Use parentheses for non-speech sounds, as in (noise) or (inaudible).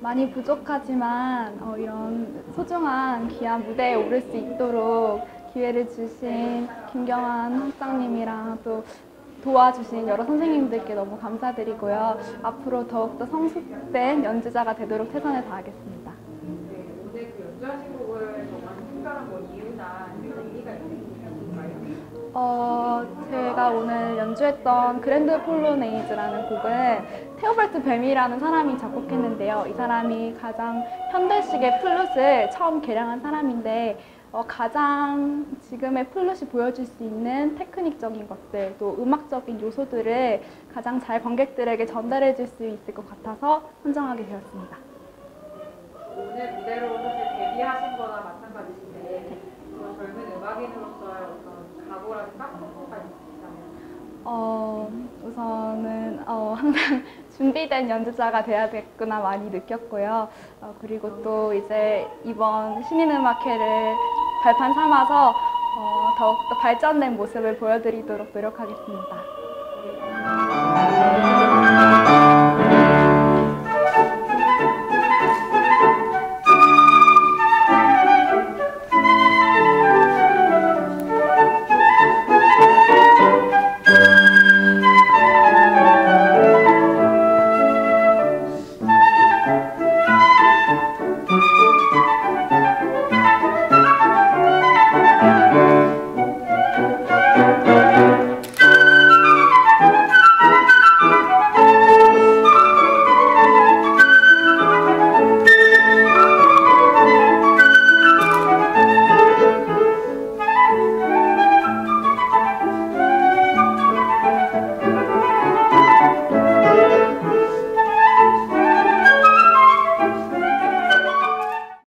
많이 부족하지만 어, 이런 소중한 귀한 무대에 오를 수 있도록 기회를 주신 김경환 학장님이랑 또 도와주신 여러 선생님들께 너무 감사드리고요. 앞으로 더욱더 성숙된 연주자가 되도록 최선을 다하겠습니다. 네, 오늘 그 연주하신 곡을 정말 특별한 뭐 이유나 아니면 의미가 있으신가요? 어, 제가 오늘 연주했던 그랜드 폴로네이즈라는 곡은 테오발트 뱀이라는 사람이 작곡했는데요. 이 사람이 가장 현대식의 플룻을 처음 개량한 사람인데 어, 가장 지금의 플룻이 보여줄 수 있는 테크닉적인 것들, 또 음악적인 요소들을 가장 잘 관객들에게 전달해 줄 수 있을 것 같아서 선정하게 되었습니다. 오늘 무대로 사실 데뷔하신 거나 마찬가지신데 또 젊은 음악인으로서의 어떤 각오라든가 각오가 있으시다면 어, 우선은 어, 항상 (laughs) 준비된 연주자가 돼야겠구나 많이 느꼈고요. 어, 그리고 또 이제 이번 신인음악회를 발판 삼아서 어, 더욱더 발전된 모습을 보여드리도록 노력하겠습니다.